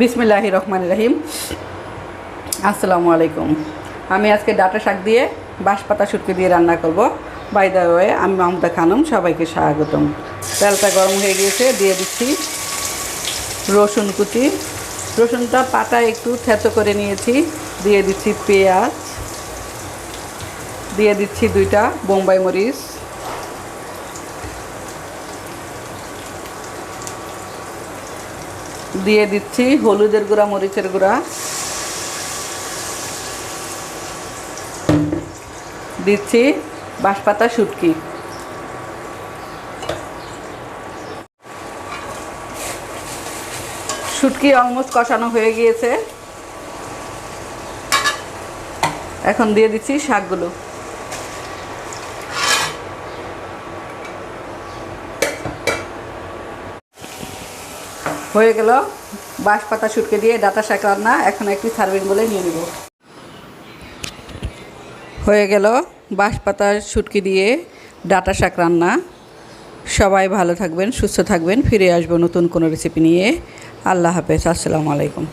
বিসমিল্লাহ রহমান রাহিম। আসসালামু আলাইকুম। আমি আজকে ডাটা শাক দিয়ে বাঁশপাতা শুটকি দিয়ে রান্না করব। বাই দ্য ওয়ে আমি মমতা খানম, সবাইকে স্বাগতম। তেলটা গরম হয়ে গিয়েছে, দিয়ে দিচ্ছি রসুন কুচি। রসুনটা পাটা একটু থেতো করে নিয়েছি, দিয়ে দিচ্ছি পেঁয়াজ, দিয়ে দিচ্ছি দুইটা বোম্বাই মরিচ। দিয়ে দিচ্ছি হলুদের গুঁড়া, মরিচের গুঁড়া। দিচ্ছি বাঁশপাতা শুটকি। শুটকি অলমোস্ট কষানো হয়ে গিয়েছে। এখন দিয়ে দিচ্ছি শাকগুলো। হয়ে গেল। বাঁশ পাতা শুটকে দিয়ে ডাটা শাক রান্না, এখন একটি সার্ভিং বলে নিয়ে নেব। হয়ে গেল বাঁশ পাতা শুটকি দিয়ে ডাটা শাক রান্না। সবাই ভালো থাকবেন, সুস্থ থাকবেন, ফিরে আসব নতুন কোনো রেসিপি নিয়ে। আল্লাহ হাফেজ, আসসালামু আলাইকুম।